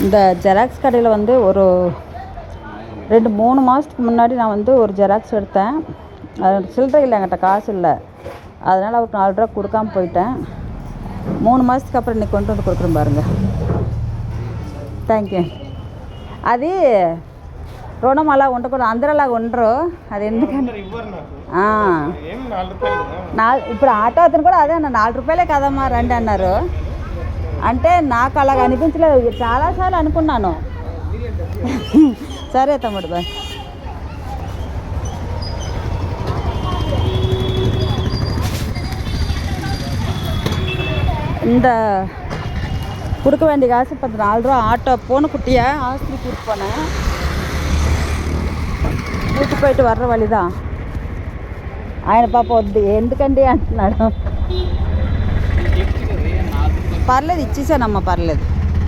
இந்த ஜெராக்ஸ் கடையில் வந்து ஒரு ரெண்டு மூணு மாதத்துக்கு முன்னாடி நான் வந்து ஒரு ஜெராக்ஸ் எடுத்தேன் அது சில்லறை இல்லை என்கிட்ட காசு இல்லை அதனால் அவருக்கு நாலு ரூபா கொடுக்காம போயிட்டேன் மூணு மாதத்துக்கு அப்புறம் இன்னைக்கு கொண்டு வந்து கொடுக்குறேன் பாருங்கள் థ్యాంక్ యూ అది రుణం అలా ఉండకూడదు అందరూ అలా ఉండరు అది ఎందుకంటే ఇవ్వరు నాకు ఆ, ఏం నాలుగు రూపాయలు కదా నా ఇప్పుడు ఆటో అతను కూడా అదే అన్న నాలుగు రూపాయలే కదమ్మా రండి అన్నారు అంటే నాకు అలాగ అనిపించలేదు చాలాసార్లు అనుకున్నాను సరే తమ్ముడు బాయ్ இந்த கொடுக்க வேண்டிய காசு இப்போ நாலு ரூபா ஆட்டோ போன குட்டியை ஆஸ்பத்திரிக்கு போனேன் కూర్చు పోయిట్టు వర్ర వాళ్ళిదా ఆయన పాప వద్దు ఎందుకండి అంటున్నాడు పర్లేదు ఇచ్చేసానమ్మా పర్లేదు.